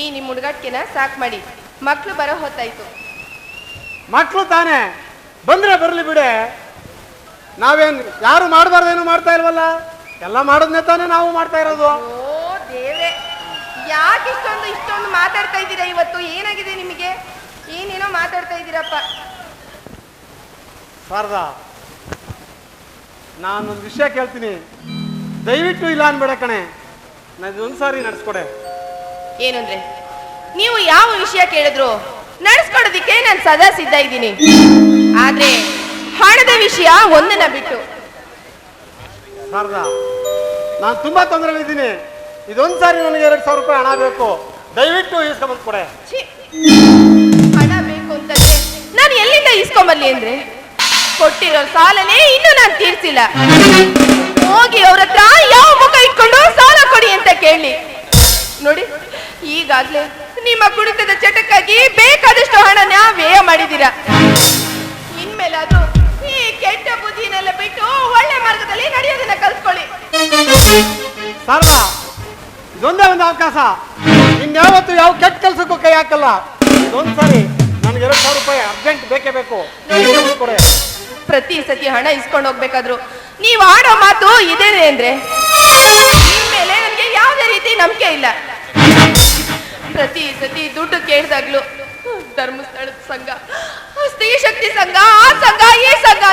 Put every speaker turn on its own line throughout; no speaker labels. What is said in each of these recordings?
ಈ ನಿಮ್ಮ ಹುಡುಗಾಟ್ಕೆನ ಸಾಕ್ ಮಾಡಿ. ಮಕ್ಕಳು ಬರೋ ಹೊತ್ತಾಯ್ತು.
ಮಕ್ಕಳು ತಾನೇ ಬಂದ್ರೆ ಬರಲಿ ಬಿಡೆ. ನಾವೇನ್ ಯಾರು ಮಾಡಬಾರ್ದೇನು ಮಾಡ್ತಾ ಇಲ್ವಲ್ಲ? ಎಲ್ಲ ಮಾಡೋದ್ನೇ ತಾನೇ ನಾವು ಮಾಡ್ತಾ ಇರೋದು.
ಓ ದೇವ್ರೆ. ಯಾಕೆ ಇಷ್ಟೊಂದು ಇಷ್ಟೊಂದು ಮಾತಾಡ್ತಾ ಇದ್ದೀರಾ ಇವತ್ತು? ಏನಾಗಿದೆ ನಿಮಗೆ? ಏನೇನೋ ಮಾತಾಡ್ತಾ ಇದ್ದೀರಪ್ಪ.
ಶಾರದಾ ನಾನೊಂದು ವಿಷಯ ಕೇಳ್ತೀನಿ. ದಯವಿಟ್ಟು ಇಲ್ಲ ಅನ್ಬೇಡ ಕಣೆ. ಒಂದು ಸಾರಿ ನಡೆಸ್ಕೊಡೆ.
ಏನಂದ್ರೆ ನೀವು ಯಾವ ವಿಷಯ ಕೇಳಿದ್ರು ನಡೆಸ್ಕೊಡೋದಿಕ್ಕೆ ನಾನು ಸದಾ ಸಿದ್ಧ ಇದ್ದೀನಿ. ಆದ್ರೆ ಹಣದ ವಿಷಯ ಒಂದನ್ನ ಬಿಟ್ಟು.
ಶಾರದಾ ನಾನು ತುಂಬಾ ತೊಂದರೆಲಿದ್ದೀನಿ. ಇದೊಂದು ಸಾರಿ ನನಗೆ ಎರಡು ಸಾವಿರ ರೂಪಾಯಿ ಹಣ ಬೇಕು. ದಯವಿಟ್ಟು ಇಸ್ಕೊಂಬಂದು ಕೊಡೆ.
ಛೀ, ಹಣ ಬೇಕು ಅಂತ ನಾನು ಎಲ್ಲಿಂದ ಇಸ್ಕೊಂಬರ್ಲಿ ಅಂದ್ರೆ? ಕೊಟ್ಟಿರೋ ಸಾಲನೇ ಇನ್ನೂ ನಾನು ತೀರ್ಸಿಲ್ಲ. ಹೋಗಿ ಅವ್ರ ಹತ್ರ ಯಾವ ಮುಖ ಇಟ್ಕೊಂಡು ಸಾಲ ಕೊಡಿ ಅಂತ ಕೇಳಿ. ನೋಡಿ ಈಗಾಗ್ಲೇ ನಿಮ್ಮ ಕುಡಿತದ ಚಟಕ್ಕಾಗಿ ಬೇಕಾದಷ್ಟು ಹಣನ ವ್ಯಯ ಇನ್ಮೇಲೆ ಅದು ಈ ಕೆಟ್ಟ ಬುದ್ಧಿನೆಲ್ಲ ಬಿಟ್ಟು ಒಳ್ಳೆ ಮಾರ್ಗದಲ್ಲಿ ನಡೆಯೋದನ್ನ ಕಲ್ತ್ಕೊಳ್ಳಿ.
ಸರ್ವ ಇದೊಂದೇ ಒಂದು ಅವಕಾಶ. ಇನ್ಯಾವತ್ತು ಯಾವ ಕೆಟ್ಟ ಕೆಲಸಕ್ಕೂ ಕೈ ಹಾಕಲ್ಲ. ಇದೊಂದು ಸಾರಿ ನನಗೆ ಎರಡು ಸಾವಿರ ರೂಪಾಯಿ ಅರ್ಜೆಂಟ್ ಬೇಕೇ ಬೇಕು. ಕೊಡೆ.
ಪ್ರತಿ ಸತಿ ಹಣ ಇಸ್ಕೊಂಡು ಹೋಗ್ಬೇಕಾದ್ರು ನೀವು ಆಡೋ ಮಾತು ಇದೇನೆ ಅಂದ್ರೆ ಮೇಲೆ ನನಗೆ ಯಾವುದೇ ರೀತಿ ನಂಬಿಕೆ ಇಲ್ಲ. ಪ್ರತಿ ಸತಿ ದುಡ್ಡು ಕೇಳಿದಾಗ್ಲು ಧರ್ಮಸ್ಥಳದ ಸಂಘ ಸ್ತ್ರೀ ಶಕ್ತಿ ಸಂಘ ಆ ಸಂಘ ಈ ಸಂಘ.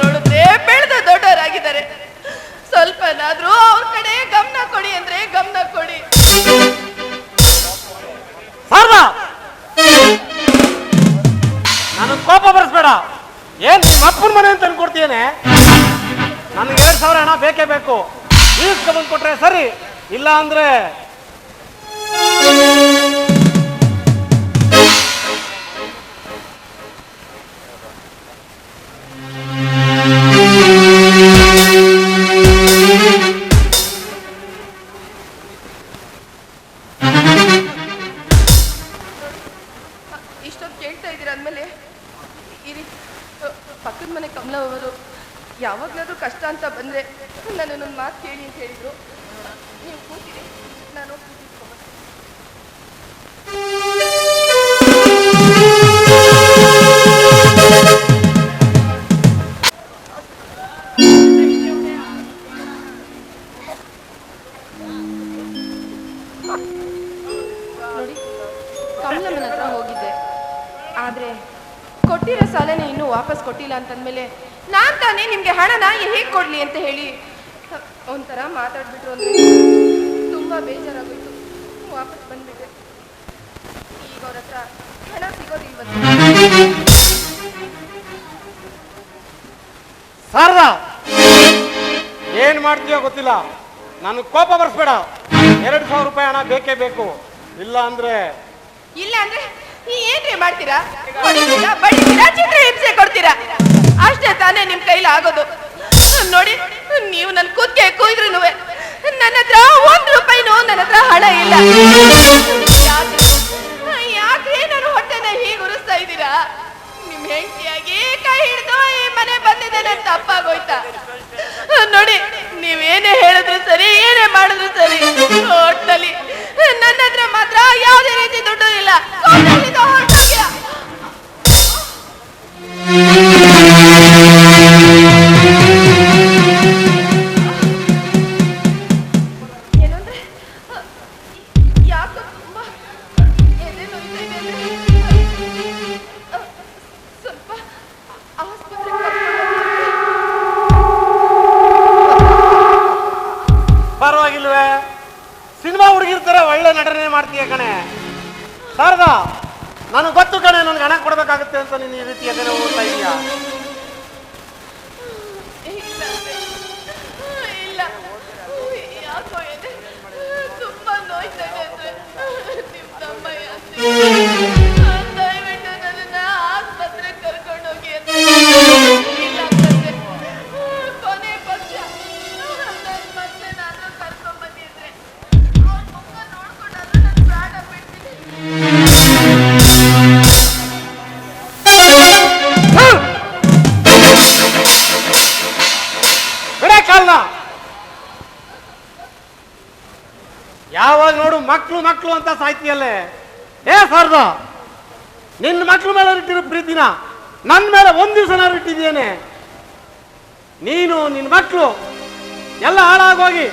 ನೋಡಿದ್ರೆ ಬೆಳೆದು ದೊಡ್ಡವರಾಗಿದ್ದಾರೆ. ಸ್ವಲ್ಪನಾದ್ರೂ ಅವ್ರ ಕಡೆ ಗಮನ ಕೊಡಿ ಅಂದ್ರೆ ಗಮನ ಕೊಡಿ.
ಶಾರದಾ ನಾನು ಕೋಪ ಬರ್ಸ್ಬೇಡ. ಏನ್ ನಿಮ್ಮ ಅಪ್ಪನ ಮನೆ ಅಂತ ಅನ್ಕೊಡ್ತೀಯೇನೆ? ನನಗೆ ಎರಡು ಸಾವಿರ ಹಣ ಬೇಕೇ ಬೇಕು. ಇಸ್ಕೊಂಬಂದು ಕೊಟ್ರೆ ಸರಿ ಇಲ್ಲ ಅಂದ್ರೆ
ಇಷ್ಟೊತ್ತು ಈ ರೀತಿ ಅಂದಮೇಲೆ ಪಕ್ಕದ ಮನೆ ಕಮಲ ಅವರು ಯಾವಾಗಲಾದ್ರೂ ಕಷ್ಟ ಅಂತ ಬಂದರೆ ನನ್ನ ಮಾತು ಕೇಳಿ ಅಂತ ಹೇಳಿದರು. ನೀವು ಕೂತಿರಿ. ಆದ್ರೆ ಕೊಟ್ಟಿರೋ ಸಾಲನೇ ಇನ್ನೂ ವಾಪಸ್ ಕೊಟ್ಟಿಲ್ಲ ಅಂತಂದಮೇಲೆ ನಾನ್ ತಾನೇ ನಿಮ್ಗೆ ಹಣನ ಹೇಗೆ ಕೊಡ್ಲಿ ಅಂತ ಹೇಳಿ ಒಂಥರ ಮಾತಾಡ್ಬಿಟ್ರು ಅಂದ್ರೆ ತುಂಬಾ ಬೇಜಾರಾಗೋಯ್ತು. ವಾಪಸ್ ಬಂದ್ಬಿಟ್ಟೆ ಈಗ ಅವ್ರ ಹತ್ರ ಹಣ ಸಿಗೋದಿಲ್ವತ್ತು
ಶಾರದಾ ಏನ್ ಮಾಡ್ತೀಯೋ ಗೊತ್ತಿಲ್ಲ. ನನಗೆ ಕೋಪ ಬರ್ಸ್ಬೇಡ. ಎರಡು ಸಾವಿರ ರೂಪಾಯಿ ಹಣ ಬೇಕೇ ಬೇಕು. ಇಲ್ಲ ಅಂದ್ರೆ
ಇಲ್ಲ ಅಂದ್ರೆ ನೀ ಏನ್ರಿ ಮಾಡ್ತೀರಾ? ಹೊಡಿತೀರಾ ಬಡಿತೀರಾ ಚಿತ್ರ ಹಿಂಸೆ ಕೊಡ್ತೀರಾ? ಅಷ್ಟೇ ತಾನೇ ನಿಮ್ ಕೈಲಿ ಆಗೋದು. ನೋಡಿ, ನೀವು ನನ್ನ ಕೂತ್ಕೆ ಕೂಯ್ದ್ರು ನನ್ನ ಹತ್ರ ಒಂದ್ ರೂಪಾಯಿನೂ ನನ್ನ ಹತ್ರ ಹಣ ಇಲ್ಲ.
ಶಾರದಾ, ನನಗೆ ಗೊತ್ತು ಕಣೆ, ನನಗೆ ಹಣ ಕೊಡಬೇಕಾಗುತ್ತೆ ಅಂತ ನೀನು ಈ ರೀತಿ ಎದುರು ಹೋಗ್ತಾ ಇದೆಯಾ?
ದಯವಿಟ್ಟು
ನನ್ನ ಆಸ್ಪತ್ರೆಗೆ ಕರ್ಕೊಂಡೋಗಿ ಮಕ್ಳು ಅಂತ ಸಾಹಿತ್ಯಲ್ಲೇ. ಏ ಸರ್ದ, ನಿನ್ನ ಮಕ್ಕಳ ಮೇಲೆ ಇಟ್ಟಿರೋ ಪ್ರೀತಿನ ನನ್ನ ಮೇಲೆ ಒಂದು ದಿವಸ ಇಟ್ಟಿದ್ದೇನೆ ನೀನು, ನಿನ್ನ ಮಕ್ಕಳು ಎಲ್ಲ ಹಾಳಾಗೋಗಿ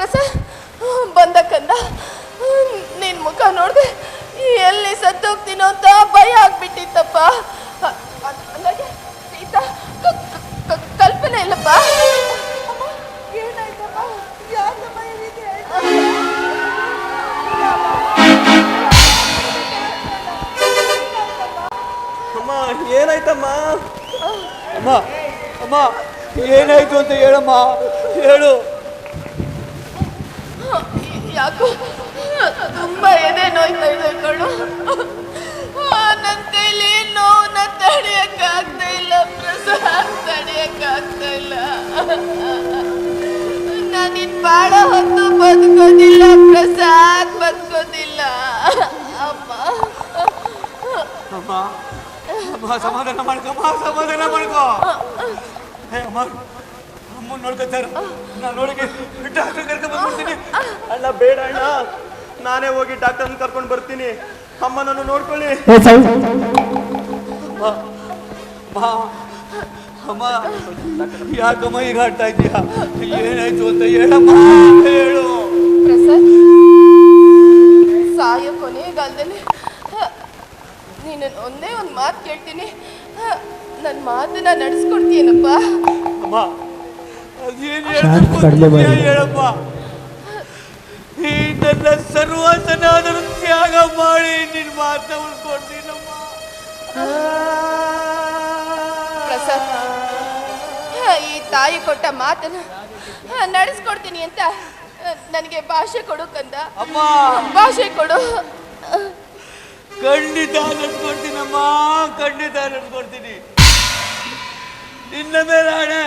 ಪ್ರಸಾದ್ ಬಂದ ಕಂದ, ನಿನ್ ಮುಖ ನೋಡಿದೆ ಎಲ್ಲಿ ಸತ್ತೋಗ್ತೀನೋ ಅಂತ ಭಯ ಆಗ್ಬಿಟ್ಟಿತ್ತಪ್ಪ. ಕಲ್ಪನೆ ಇಲ್ಲಪ್ಪ. ಅಮ್ಮ, ಏನಾಯ್ತಮ್ಮ?
ಅಮ್ಮ ಅಮ್ಮ, ಏನಾಯ್ತು ಅಂತ ಹೇಳಮ್ಮ? ಹೇಳು.
ಯಾಕೋ ತುಂಬಾ ಎದೆ ನೋಯ್ತಾ ಇದೆ ಕಣು. ನನ್ನ ಕೈಲಿ ನೋವನ್ನ ತಡೆಯಕ್ಕಾಗ್ತಾ ಇಲ್ಲ, ಪ್ರಸಾದ್ ತಡೆಯಕ್ಕಾಗ್ತಾ ಇಲ್ಲ. ನಾನಿನ್ ಬಾಳ ಹೊತ್ತು ಬದುಕೋದಿಲ್ಲ, ಪ್ರಸಾದ್ ಬದುಕೋದಿಲ್ಲ. ಅಮ್ಮ.
ಅಮ್ಮ ಸಮಾಧಾನ ಮಾಡ್ಕೋ ಸಮಾಧಾನ ಮಾಡ್ಕೋ. ಏ ಅಮ್ಮ. ಅಮ್ಮ ನೋಡ್ಕೊತಾರ ನಾನು ನೋಡಿಗೆ ಡಾಕ್ಟರ್ ಕರ್ಕೊಂಡು ಬಂದ್ಬಿಡ್ತೀನಿ. ಅಣ್ಣ ಬೇಡ ಅಣ್ಣ. ನಾನೇ ಹೋಗಿ ಡಾಕ್ಟರ್ನ ಕರ್ಕೊಂಡು ಬರ್ತೀನಿ. ಅಮ್ಮನನ್ನು ನಾನು ನೋಡ್ಕೊಳ್ಳಿ ಅಮ್ಮ, ಅಮ್ಮ ಅಮ್ಮ ಯಾಕಮ್ಮ ಈಗ ಆಡ್ತಾ ಇದೀಯಾ ಏನಾಯ್ತು ಅಂತ ಹೇಳಮ್ಮ ಹೇಳು.
ಪ್ರಸಾದ್ ಸಾಯೋ ಕೊನೆಗಾಲದಲ್ಲಿ ನೀನು ಒಂದೇ ಒಂದು ಮಾತು ಕೇಳ್ತೀನಿ. ನನ್ನ ಮಾತನ್ನ ನಡೆಸ್ಕೊಡ್ತೀಯನಪ್ಪ?
ಅಮ್ಮ ಅದೇನು ಹೇಳ್ಬೇಕು? ಅಂತಿದ್ಯಾ ಹೇಳಪ್ಪ ಈ ನನ್ನ ಸರ್ವಸನಾದರೂ ತ್ಯಾಗ ಮಾಡಿ ನಿನ್ನ ಮಾತನ್ನ ಉಳ್ಕೊಡ್ತೀನಮ್ಮ
ಪ್ರಸಾದ್ ಈ ತಾಯಿ ಕೊಟ್ಟ ಮಾತನ್ನ ನಡೆಸ್ಕೊಡ್ತೀನಿ ಅಂತ ನನಗೆ ಭಾಷೆ ಕೊಡು ಕಂದ.
ಅಮ್ಮ.
ಭಾಷೆ ಕೊಡು.
ಖಂಡಿತ ನಡ್ಸ್ಕೊಡ್ತೀನಮ್ಮ ಖಂಡಿತ ನಡ್ಸ್ಕೊಡ್ತೀನಿ ನಿನ್ನ ಮೇಲೆ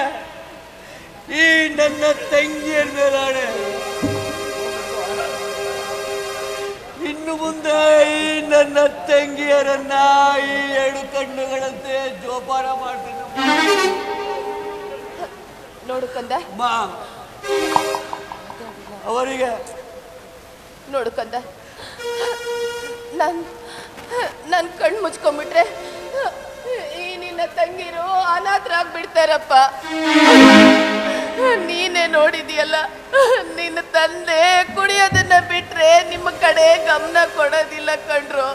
ಈ ನನ್ನ ತಂಗಿಯರ ಮೇಲಾಣೆ. ಇನ್ನು ಮುಂದೆ ಈ ನನ್ನ ತಂಗಿಯರನ್ನ ಈ ಎರಡು ಕಣ್ಣುಗಳಂತೆ ಜೋಪಾನ ಮಾಡ್ತೀನಿ.
ನೋಡು ಕಂದ.
ಅವರಿಗೆ.
ನೋಡು ಕಂದ. ನಾನು ನನ್ನ ಕಣ್ಣು ಮುಚ್ಕೊಂಡ್ಬಿಟ್ರೆ ಈ ನಿನ್ನ ತಂಗಿರು ಅನಾಥರಾಗ್ಬಿಡ್ತಾರಪ್ಪ. ನೀನೇ ನೋಡಿದೆಯಲ್ಲ? ನಿನ್ನ ತಂದೆ ಕುಡಿಯೋದನ್ನ ಬಿಟ್ರೆ ನಿಮ್ಮ ಕಡೆ ಗಮನ ಕೊಡೋದಿಲ್ಲ ಕಣ್ರು.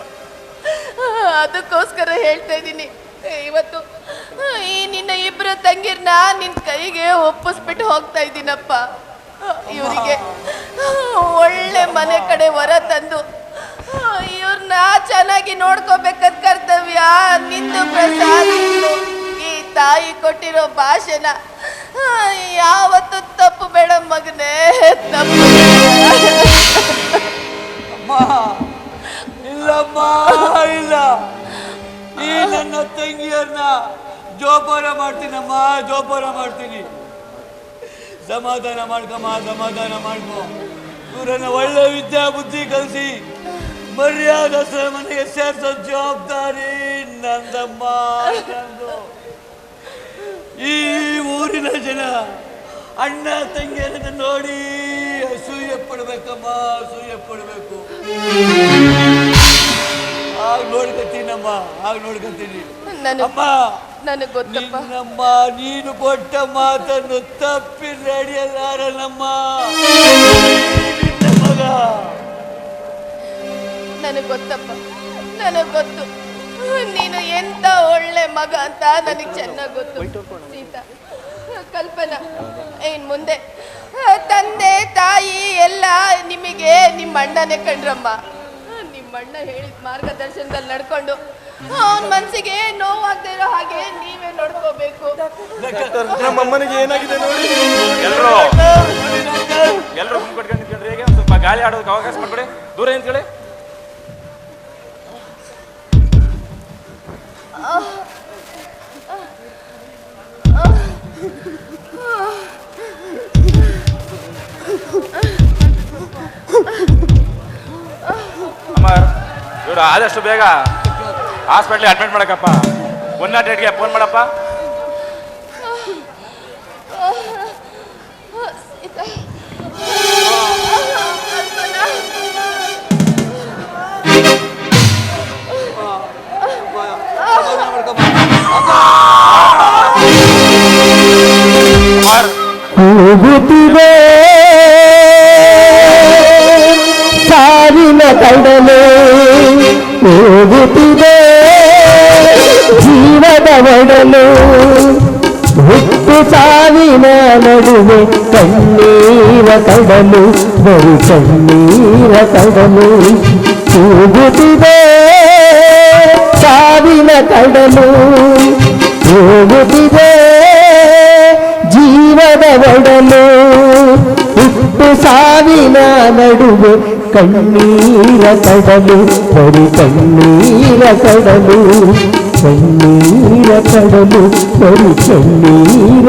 ಅದಕ್ಕೋಸ್ಕರ ಹೇಳ್ತಾ ಇದ್ದೀನಿ. ಇವತ್ತು ಈ ನಿನ್ನ ಇಬ್ಬರು ತಂಗಿರ್ನ ನಿನ್ನ ಕೈಗೆ ಒಪ್ಪಿಸ್ಬಿಟ್ಟು ಹೋಗ್ತಾ ಇದ್ದೀನಪ್ಪ. ಇವರಿಗೆ ಒಳ್ಳೆ ಮನೆ ಕಡೆ ವರ ತಂದು ಇವ್ರನ್ನ ಚೆನ್ನಾಗಿ ನೋಡ್ಕೋಬೇಕಾದ ಕರ್ತವ್ಯ. ನಿಂದು ಪ್ರಸಾದ. ಈ ತಾಯಿ ಕೊಟ್ಟಿರೋ ಭಾಷೆನ ಯಾವತ್ತು ತಪ್ಪು ಬೇಡ ಮಗನೇ, ತಪ್ಪು
ಅಮ್ಮ, ಇಲ್ಲಮ್ಮ, ಇಲ್ಲ. ಈ ನನ್ನ ತಂಗಿಯನ್ನ ಜೋಪಾನ ಮಾಡ್ತೀನಮ್ಮ, ಜೋಪಾನ ಮಾಡ್ತೀನಿ. ಸಮಾಧಾನ ಮಾಡ್ಕಮ್ಮ, ಸಮಾಧಾನ ಮಾಡ್ಕೊ. ಇವರನ್ನ ಒಳ್ಳೆ ವಿದ್ಯಾ ಬುದ್ಧಿ ಕಲಿಸಿ ಮರ್ಯಾದಸ್ತ್ರ ಮನೆಗೆ ಸೇರ್ಸೋ ಜವಾಬ್ದಾರಿ ನಂದಮ್ಮ, ನಂದು. ಈ ಊರಿನ ಜನ ಅಣ್ಣ ತಂಗಿಯರನ್ನು ನೋಡಿ ಅಸೂಯೆ ಪಡ್ಬೇಕಮ್ಮ ಅಸೂಯೆ ಪಡ್ಬೇಕು. ಆಗ ನೋಡ್ಕತ್ತೀನಮ್ಮ ಆಗ ನೋಡ್ಕತ್ತೀನಿ. ಅಮ್ಮ
ನನಗ್ ಗೊತ್ತಪ್ಪ.
ನಿನ್ನಮ್ಮ ನೀನು ಕೊಟ್ಟ ಮಾತನ್ನು ತಪ್ಪಿ ನಡೆಯಲಾರನಮ್ಮ ಮಗ.
ನನಗ್ ಗೊತ್ತಪ್ಪ ನನಗ್ ಗೊತ್ತು. ನೀನು ಎಂತ ಒಳ್ಳೆ ಮಗ ಅಂತ ನನಗ್ ಚೆನ್ನಾಗ್ ಗೊತ್ತು. ಸೀತಾ. ಕಲ್ಪನಾ. ಏನ್ ಮುಂದೆ? ತಂದೆ ತಾಯಿ ಎಲ್ಲ ನಿಮಗೆ ನಿಮ್ಮ ಅಣ್ಣನೇ ಕಂಡ್ರಮ್ಮ ನಿಮ್ಮ ಅಣ್ಣ ಹೇಳಿದ ಮಾರ್ಗದರ್ಶನದಲ್ಲಿ ನಡ್ಕೊಂಡು ಅವನ ಮನ್ಸಿಗೆ ನೋವಾಗದೇ ಇರೋ ಹಾಗೆ ನೀವೇ ನೋಡ್ಕೋಬೇಕು.
ನಮ್ಮ ಅಮ್ಮನಿಗೆ ಏನಾಗಿದೆ ನೋಡಿ.
ಎಲ್ಲರೂ ಎಲ್ಲರೂ ಗುಂಪು ಕಟ್ಕೊಂಡು ನಿಂತ್ಕೊಂಡ್ರಿ ಹೇಗೆ? ಸ್ವಲ್ಪ ಗಾಳಿ ಆಡೋದಕ್ಕೆ ಅವಕಾಶ ಮಾಡ್ಕೊಡಿ ದೂರ ನಿಂತ್ಕೊಳ್ಳಿ. ಅಮ್ಮ ಇವ್ರು ಆದಷ್ಟು ಬೇಗ ಹಾಸ್ಪಿಟ್ಲಿಗೆ ಅಡ್ಮಿಟ್ ಮಾಡಕ್ಕಪ್ಪ ಒನ್ ನಾಟ್ ಏಟ್ಗೆ ಫೋನ್ ಮಾಡಪ್ಪ
ಸೀತಾ ಕಲ್ಪನಾ
ಸಮಾಧಾನ ಮಾಡ್ಕಮ್ಮ
ಕುಮಾರ್
ಹೋಗುತ್ತಿದೆ ಸಾವಿನ ಕಡಲು ಹೋಗುತ್ತಿದೆ ಜೀವದ ಒಡಲು ಹುಟ್ಟು ಸಾವಿನ ನಡುವೆ ಕಣ್ಣೀರ ಕಡಲು ಬರು ಕಣ್ಣೀರ ಕಡಲು ಹೋಗುತ್ತಿದೆ ಸಾವಿನ ಕಡಲು ಹೋಗುತ್ತಿದೆ ಜೀವದ ಒಡಲು ಹುಟ್ಟು ಸಾವಿನ ನಡುವೆ ಕಣ್ಣೀರ ಕಡಲು ಬರಿ ಕಣ್ಣೀರ ಕಡಲು ಕಣ್ಣೀರ ಕಡಲು ಬರಿ ಕಣ್ಣೀರ